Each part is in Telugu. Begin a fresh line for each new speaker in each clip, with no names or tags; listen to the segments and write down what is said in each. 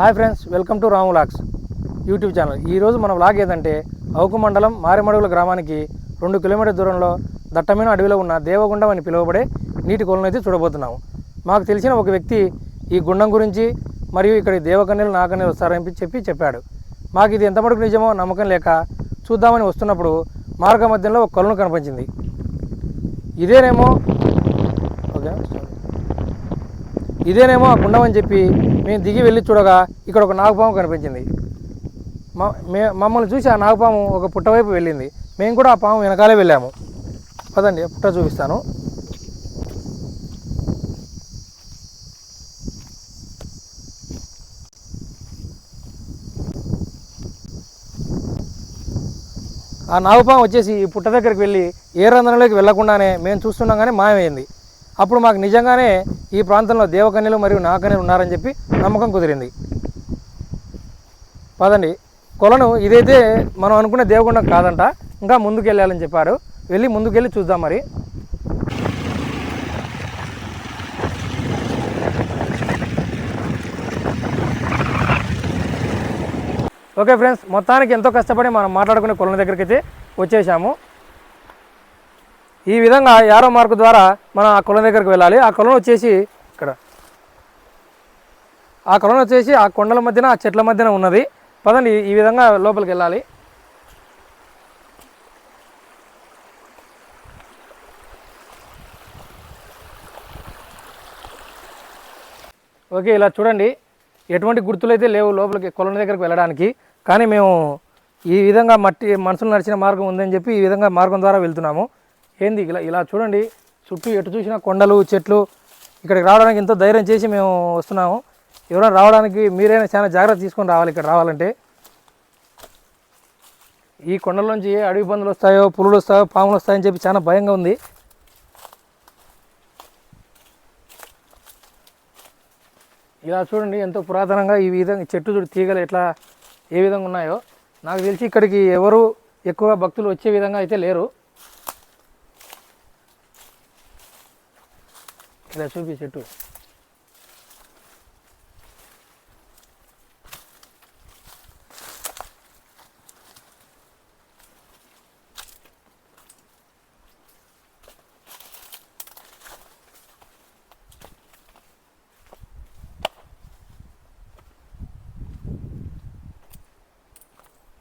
Hi friends welcome to Ramu vlogs YouTube channel. ఈరోజు మన వ్లాగ్ ఏదంటే అవుకు మండలం మారిమడుగుల గ్రామానికి రెండు కిలోమీటర్ దూరంలో దట్టమైన అడవిలో ఉన్న దేవగుండం అని పిలువబడే నీటి కొలను అయితే చూడబోతున్నాము. మాకు తెలిసిన ఒక వ్యక్తి ఈ గుండం గురించి మరియు ఇక్కడ దేవకన్యలు నాకన్యలు వస్తారని చెప్పి చెప్పాడు. మాకు ఇది ఎంత మటుకు నిజమో నమ్మకం లేక చూద్దామని వస్తున్నప్పుడు మార్గ మధ్యంలో ఒక కొలను కనిపించింది. ఇదేనేమో ఓకే ఇదేనేమో ఆ గుండం అని చెప్పి మేము దిగి వెళ్ళి చూడగా ఇక్కడ ఒక నాగుపాము కనిపించింది. మే మమ్మల్ని చూసి ఆ నాగుపాము ఒక పుట్ట వైపు వెళ్ళింది. మేము కూడా ఆ పాము వెనకాలే వెళ్ళాము. పదండి పుట్ట చూపిస్తాను. ఆ నాగుపాము వచ్చేసి ఈ పుట్ట దగ్గరికి వెళ్ళి ఏ రంధ్రంలోకి వెళ్ళకుండానే మేము చూస్తుండగానే మాయమైంది. అప్పుడు మాకు నిజంగానే ఈ ప్రాంతంలో దేవకన్యలు మరియు నాగకన్యలు ఉన్నారని చెప్పి నమ్మకం కుదిరింది. పదండి. కొలను ఇదైతే మనం అనుకునే దేవగుండం కాదంట. ఇంకా ముందుకు వెళ్ళాలని చెప్పారు. వెళ్ళి ముందుకెళ్ళి చూద్దాం మరి. ఓకే ఫ్రెండ్స్ మొత్తానికి ఎంతో కష్టపడి మనం మాట్లాడుకునే కొలను దగ్గరికి అయితే వచ్చేసాము. ఈ విధంగా యారో మార్కు ద్వారా మనం ఆ కొలం దగ్గరికి వెళ్ళాలి. ఆ కొలం వచ్చేసి ఇక్కడ. ఆ కొలం వచ్చేసి ఆ కొండల మధ్యన ఆ చెట్ల మధ్యన ఉన్నది. పదండి ఈ విధంగా లోపలికి వెళ్ళాలి. ఓకే ఇలా చూడండి. ఎటువంటి గుర్తులు అయితే లేవు లోపలికి కొలం దగ్గరికి వెళ్ళడానికి. కానీ మేము ఈ విధంగా మట్టి మనుషులు నడిచిన మార్గం ఉందని చెప్పి ఈ విధంగా మార్గం ద్వారా వెళ్తున్నాము. ఏంది ఇలా ఇలా చూడండి చుట్టూ ఎటు చూసినా కొండలు చెట్లు ఇక్కడికి రావడానికి ఎంతో ధైర్యం చేసి మేము వస్తున్నాము. ఎవరైనా రావడానికి మీరైనా చాలా జాగ్రత్త తీసుకొని రావాలి ఇక్కడ రావాలంటే. ఈ కొండల ఏ అడవి పందులు వస్తాయో పులులు వస్తాయో పాములు వస్తాయని చెప్పి చాలా భయంగా ఉంది. ఇలా చూడండి ఎంతో పురాతనంగా ఈ విధంగా చెట్టు చూడు తీగలు ఎట్లా ఏ విధంగా ఉన్నాయో. నాకు తెలిసి ఇక్కడికి ఎవరు ఎక్కువ భక్తులు వచ్చే విధంగా అయితే లేరు. ఇక్కడ చూపి చెట్టు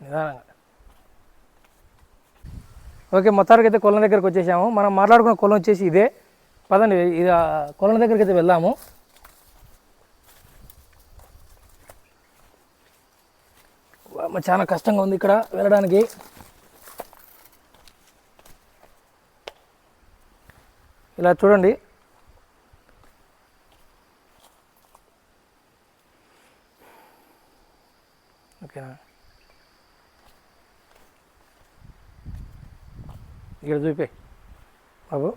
నిదానంగా. ఓకే మొత్తానికి అయితే కొలం దగ్గరకు వచ్చేసాము. మనం మాట్లాడుకున్న కొలం వచ్చేసి ఇదే. పదండి ఇది ఆ కొలం దగ్గరికి అయితే వెళ్దాము. చాలా కష్టంగా ఉంది ఇక్కడ వెళ్ళడానికి. ఇలా చూడండి. ఓకేనా? ఇక్కడ చూపే బాబు.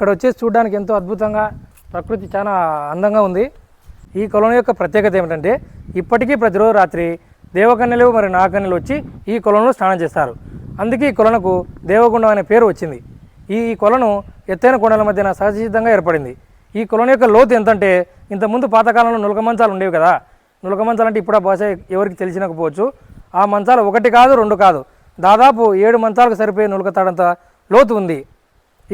ఇక్కడ వచ్చేసి చూడడానికి ఎంతో అద్భుతంగా ప్రకృతి చాలా అందంగా ఉంది. ఈ కొలను యొక్క ప్రత్యేకత ఏమిటంటే ఇప్పటికీ ప్రతిరోజు రాత్రి దేవకన్యలు మరియు నాగకన్యలు వచ్చి ఈ కొలంలో స్నానం చేస్తారు. అందుకే ఈ కొలనుకు దేవగుండం అనే పేరు వచ్చింది. ఈ ఈ కొలను ఎత్తైన కొండల మధ్యన సహజసిద్ధంగా ఏర్పడింది. ఈ కొలను యొక్క లోతు ఎంతంటే ఇంతకుముందు పాతకాలంలో నులక మంచాలు ఉండేవి కదా. నులక మంచాలు అంటే ఇప్పుడు ఆ భాష ఎవరికి తెలిసినకపోవచ్చు. ఆ మంచాలు ఒకటి కాదు రెండు కాదు. దాదాపు ఏడు మంచాలకు సరిపోయే నులకతాడంత లోతు ఉంది.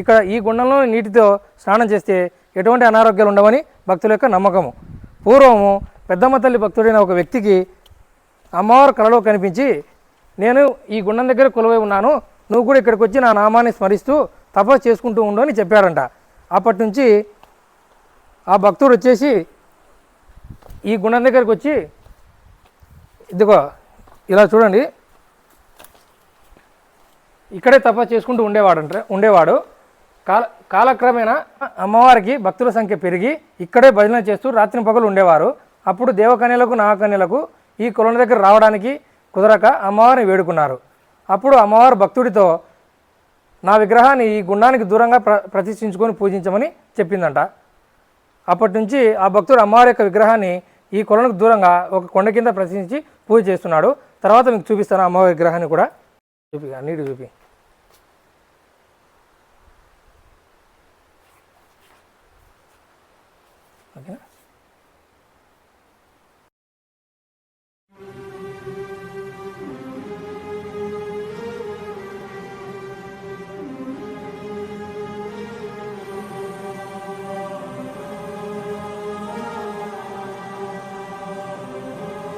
ఇక్కడ ఈ గుండంలో నీటితో స్నానం చేస్తే ఎటువంటి అనారోగ్యాలు ఉండవని భక్తుల యొక్క నమ్మకము. పూర్వము పెద్దమ్మ తల్లి భక్తుడైన ఒక వ్యక్తికి అమ్మవారు కళలో కనిపించి నేను ఈ గుండం దగ్గర కొలువై ఉన్నాను నువ్వు కూడా ఇక్కడికి వచ్చి నా నామాన్ని స్మరిస్తూ తపస్సు చేసుకుంటూ ఉండు అని చెప్పాడంట. అప్పటి నుంచి ఆ భక్తుడు వచ్చేసి ఈ గుండం దగ్గరికి వచ్చి ఇదిగో ఇలా చూడండి. ఇక్కడే తపస్సు చేసుకుంటూ ఉండేవాడంట ఉండేవాడు. కాల కాలక్రమేణా అమ్మవారికి భక్తుల సంఖ్య పెరిగి ఇక్కడే భజన చేస్తూ రాత్రి పగలు ఉండేవారు. అప్పుడు దేవకన్యలకు నాగకన్యలకు ఈ కొలను దగ్గర రావడానికి కుదరక అమ్మవారిని వేడుకున్నారు. అప్పుడు అమ్మవారు భక్తుడితో నా విగ్రహాన్ని ఈ గుండానికి దూరంగా ప్ర ప్రతిష్ఠించుకొని పూజించమని చెప్పిందంట. అప్పటి నుంచి ఆ భక్తుడు అమ్మవారి యొక్క విగ్రహాన్ని ఈ కొలనుకు దూరంగా ఒక కొండ కింద ప్రతిష్ఠించి పూజ చేస్తున్నాడు. తర్వాత మీకు చూపిస్తాను అమ్మవారి విగ్రహాన్ని కూడా. చూపి అన్నిటి చూపి. Okay.